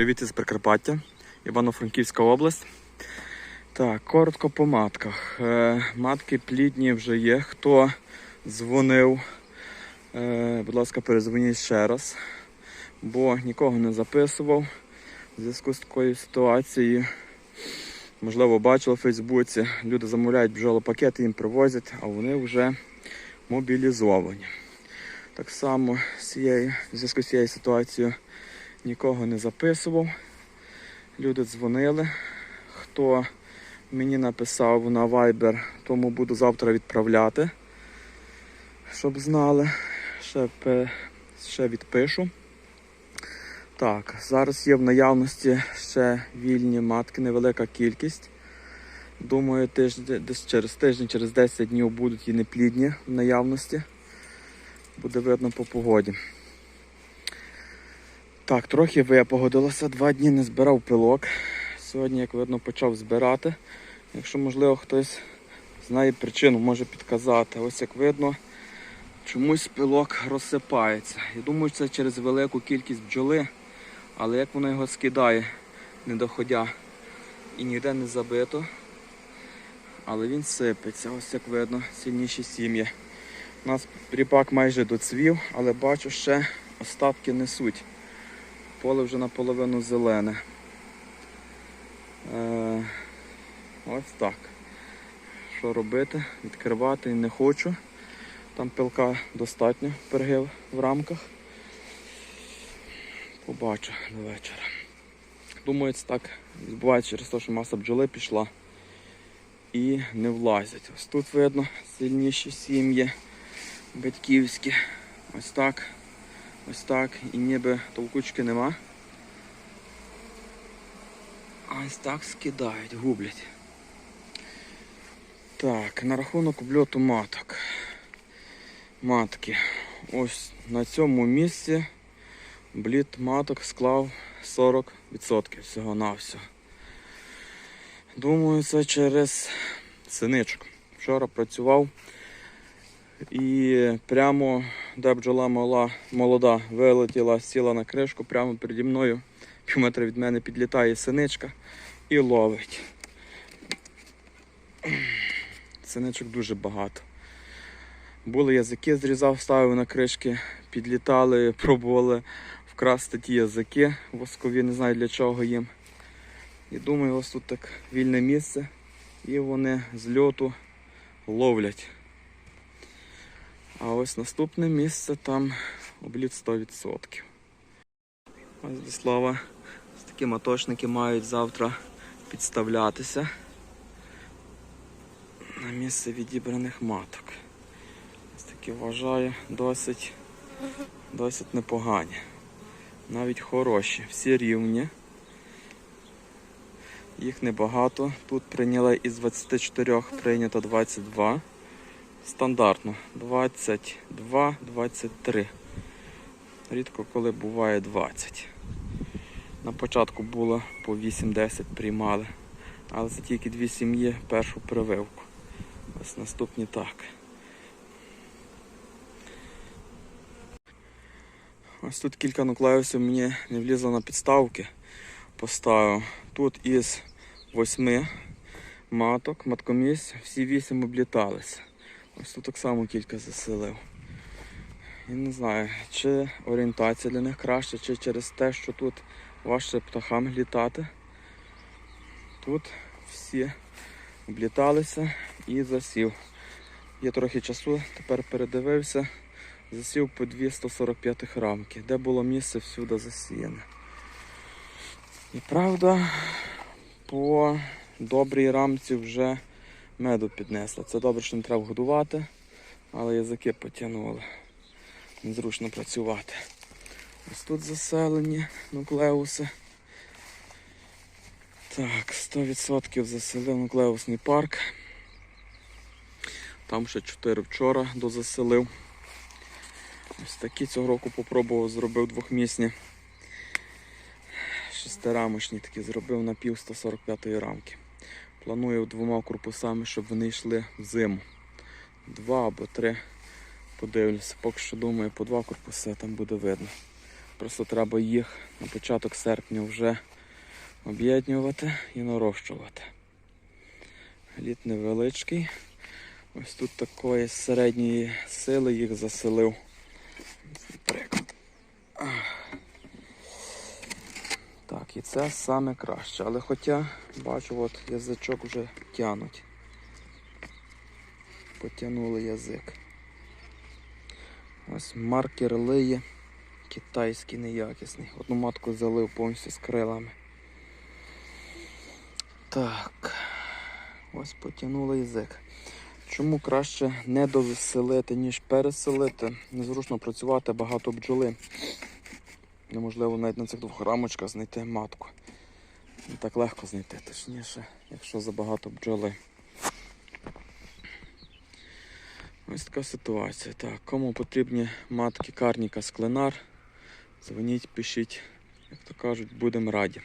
Привіт із Прикарпаття, Івано-Франківська область. Так, коротко по матках. Е, матки плідні вже є. Хто дзвонив, е, будь ласка, перезвоніть ще раз, бо нікого не записував в зв'язку з такою ситуацією. Можливо, бачили в Фейсбуці. Люди замовляють бджолопакети, їм привозять, а вони вже мобілізовані. Так само в зв'язку з цією ситуацією нікого не записував. Люди дзвонили. Хто мені написав на Viber, тому буду завтра відправляти, щоб знали. Ще, ще відпишу. Так, зараз є в наявності ще вільні матки, невелика кількість. Думаю, тиждень, десь через тиждень, через 10 днів будуть і неплідні в наявності. Буде видно по погоді. Так, трохи випогодилося, два дні не збирав пилок. Сьогодні, як видно, почав збирати. Якщо, можливо, хтось знає причину, може підказати. Ось як видно, чомусь пилок розсипається. Я думаю, це через велику кількість бджоли, але як воно його скидає, не доходя і ніде не забито. Але він сипеться, ось як видно, сильніші сім'ї. У нас ріпак майже доцвів, але бачу, ще остатки несуть. Поле вже наполовину зелене. Е, ось так. Що робити? Відкривати не хочу. Там пилка достатньо пергів в рамках. Побачу до вечора. Думаю, це так відбувається через те, що маса бджоли пішла і не влазять. Ось тут видно сильніші сім'ї батьківські. Ось так. Ось так. І ніби толкучки нема. А ось так скидають, гублять. Так, на рахунок обльоту маток. Матки. Ось на цьому місці бліт маток склав 40% всього на всього. Думаю, це через синичку. Вчора працював і прямо, де бджола мала, молода вилетіла, сіла на кришку, прямо переді мною, пів метра від мене підлітає синичка і ловить. Синичок дуже багато. Були язики, зрізав, ставив на кришки, підлітали, пробували вкрасти ті язики воскові, не знаю для чого їм. І думаю, ось тут так вільне місце, і вони з льоту ловлять. А ось наступне місце там обліт 100%. Ось Віслава, ось такі маточники мають завтра підставлятися на місце відібраних маток. Ось такі вважаю досить, досить непогані. Навіть хороші, всі рівні. Їх небагато. Тут прийняли із 24 прийнято 22. Стандартно 22, 23. Рідко коли буває 20. На початку було по 8-10 приймали. Але це тільки дві сім'ї першу прививку. Ось наступні так. Ось тут кілька нуклеусів мені не влізло на підставки. Поставив. Тут із восьми маток, маткомісць, всі вісім обліталися. Ось тут так само кілька заселив. І не знаю, чи орієнтація для них краща, чи через те, що тут важче птахам літати. Тут всі обліталися і засів. Є трохи часу, тепер передивився, засів по 245 рамки, де було місце всюди засіяне. І правда, по добрій рамці вже меду піднесла. Це добре, що не треба годувати, але язики потягнули. Незручно працювати. Ось тут заселені нуклеуси. Так, 100% заселив нуклеусний парк. Там ще 4 вчора дозаселив. Ось такі цього року попробував, зробив двохмісні. Шестирамочні такі зробив на пів 145 рамки. Планую двома корпусами, щоб вони йшли в зиму. Два або три. Подивлюся. Поки що думаю, по два корпуси там буде видно. Просто треба їх на початок серпня вже об'єднувати і нарощувати. Лід невеличкий. Ось тут такої середньої сили їх заселив. Так, і це саме краще. Але хоча бачу, от язичок вже тянуть. Потягнули язик. Ось маркер лиє. Китайський неякісний. Одну матку залив повністю з крилами. Так. Ось потягнули язик. Чому краще не довеселити, ніж переселити? Незручно працювати багато бджоли. Неможливо навіть на цих двох рамочках знайти матку. Не так легко знайти, точніше, якщо забагато бджоли. Ось така ситуація. Так, кому потрібні матки карніка скленар, дзвоніть, пишіть, як то кажуть, будемо раді.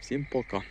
Всім пока.